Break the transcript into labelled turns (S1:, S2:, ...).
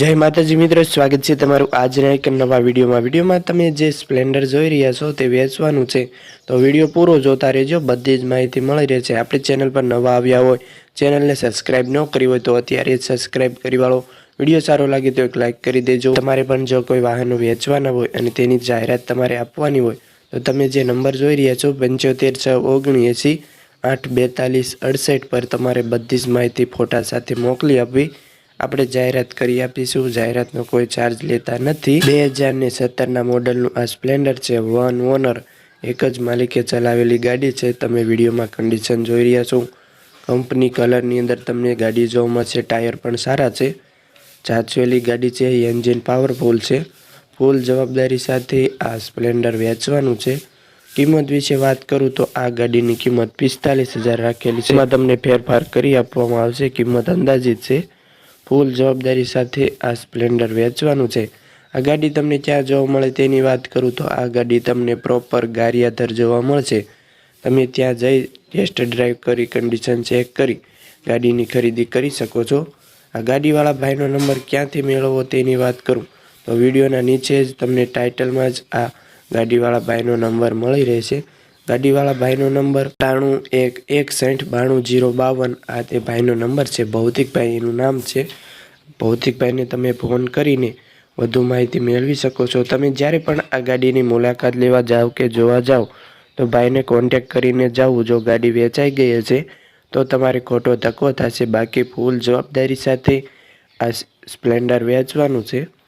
S1: જય માતાજી મિત્રો, સ્વાગત છે તમારું આજના એક નવા વિડીયોમાં. વિડીયોમાં તમે જે સ્પ્લેન્ડર જોઈ રહ્યા છો તે વેચવાનું છે. તો વીડિયો પૂરો જોતા રહેજો, બધી જ માહિતી મળી રહે છે આપણી ચેનલ પર નવા આવ્યા હોય, ચેનલને સબસ્ક્રાઇબ ન કરી હોય તો અત્યારે જ સબસ્ક્રાઇબ કરી વાળો. વીડિયો સારો લાગે તો એક લાઇક કરી દેજો. તમારે પણ જો કોઈ વાહનો વેચવાના હોય અને તેની જાહેરાત તમારે આપવાની હોય, તો તમે જે નંબર જોઈ રહ્યા છો, પંચોતેર છ ઓગણએંસી આઠ બેતાલીસ અડસઠ પર તમારે બધી જ માહિતી ફોટા સાથે મોકલી આપવી. આપણે જાહેરાત કરી આપીશું. જાહેરાતનો કોઈ ચાર્જ લેતા નથી. બે હજારને સત્તરના મોડલનું આ સ્પ્લેન્ડર છે. વન ઓનર એક જ માલિકે ચલાવેલી ગાડી છે. તમે વિડીયોમાં કન્ડિશન જોઈ રહ્યા છો. કંપની કલરની અંદર તમને ગાડી જોવા મળશે. ટાયર પણ સારા છે. ચાચવેલી ગાડી છે. એન્જિન પાવરફુલ છે. ફૂલ જવાબદારી સાથે આ સ્પ્લેન્ડર વેચવાનું છે. કિંમત વિશે વાત કરું તો આ ગાડીની કિંમત પિસ્તાલીસ હજાર રાખેલી છે. એમાં તમને ફેરફાર કરી આપવામાં આવશે. કિંમત અંદાજિત છે. ફૂલ જવાબદારી સાથે આ સ્પ્લેન્ડર વેચવાનું છે. આ ગાડી તમને ક્યાં જોવા મળે તેની વાત કરું તો આ ગાડી તમને પ્રોપર ગારિયાધર જોવા મળશે. તમે ત્યાં જઈ ટેસ્ટ ડ્રાઈવ કરી, કન્ડિશન ચેક કરી, ગાડીની ખરીદી કરી શકો છો. આ ગાડીવાળા ભાઈનો નંબર ક્યાંથી મેળવવો તેની વાત કરું તો વિડીયોના નીચે જ તમને ટાઇટલમાં જ આ ગાડીવાળા ભાઈનો નંબર મળી રહેશે. ગાડીવાળા ભાઈનો નંબર ત્રાણું એક એકસઠ બાણું જીરો બાવન. આ તે ભાઈનો નંબર છે. ભૌતિકભાઈ એનું નામ છે. ભૌતિકભાઈને તમે ફોન કરીને વધુ માહિતી મેળવી શકો છો. તમે જ્યારે પણ આ ગાડીની મુલાકાત લેવા જાઓ કે જોવા જાઓ તો ભાઈને કોન્ટેક કરીને જાઓ જો ગાડી વેચાઈ ગઈ હશે, તો તમારે ખોટો ધક્કો થશે. બાકી ફૂલ જવાબદારી સાથે આ સ્પ્લેન્ડર વેચવાનું છે.